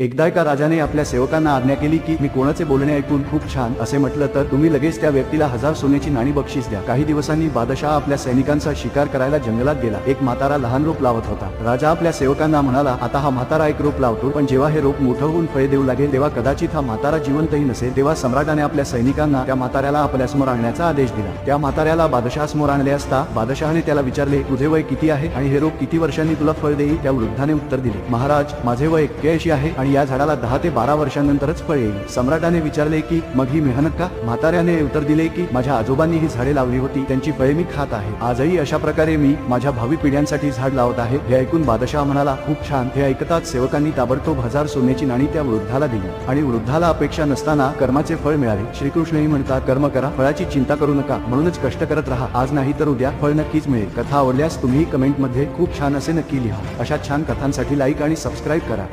एकदा एका राजाने आपल्या सेवकांना आज्ञा केली की मी कोणाचे बोलणे ऐकून खूप छान असे म्हटलं तर तुम्ही लगेच त्या व्यक्तीला हजार सोन्याची नाणी बक्षीस द्या. काही दिवसांनी बादशाह आपल्या सैनिकांचा शिकार करायला जंगलात गेला. एक म्हातारा लहान रोप लावत होता. राजा आपल्या सेवकांना म्हणाला आता हा म्हातारा एक रोप लावतो पण जेव्हा हे रोप मोठं होऊन फळे देऊ लागेल तेव्हा कदाचित हा म्हातारा जिवंतही नसेल. तेव्हा सम्राटाने आपल्या सैनिकांना त्या म्हाताऱ्याला आपल्यासमोर आणण्याचा आदेश दिला. त्या म्हाताऱ्याला बादशाह समोर आणले असता बादशहाने त्याला विचारले तुझे वय किती आहे आणि हे रोप किती वर्षांनी तुला फळ देईल? त्या वृद्धाने उत्तर दिले महाराज माझे वय एक्क्याऐंशी आहे आणि या झाडाला दहा ते बारा वर्षांनंतरच फळ येईल. सम्राटाने विचारले की मग ही मेहनत का? म्हाताऱ्याने उत्तर दिले की माझ्या आजोबांनी ही झाडे लावली होती. त्यांची फळे मी खात आहे. आजही अशा प्रकारे मी माझ्या भावी पिढ्यांसाठी झाड लावत आहे. हे ऐकून बादशाह म्हणाला खूप छान. हे ऐकताच सेवकांनी ताबडतोब हजार सोन्याची नाणी त्या वृद्धाला दिली. आणि वृद्धाला अपेक्षा नसताना कर्माचे फळ मिळाले. श्रीकृष्णही म्हणतात कर्म करा. फळाची चिंता करू नका. म्हणूनच कष्ट करत राहा. आज नाही तर उद्या फळ नक्कीच मिळेल. कथा आवडल्यास तुम्ही कमेंटमध्ये खूप छान असे नक्की लिहा. अशा छान कथांसाठी लाईक आणि सबस्क्राईब करा.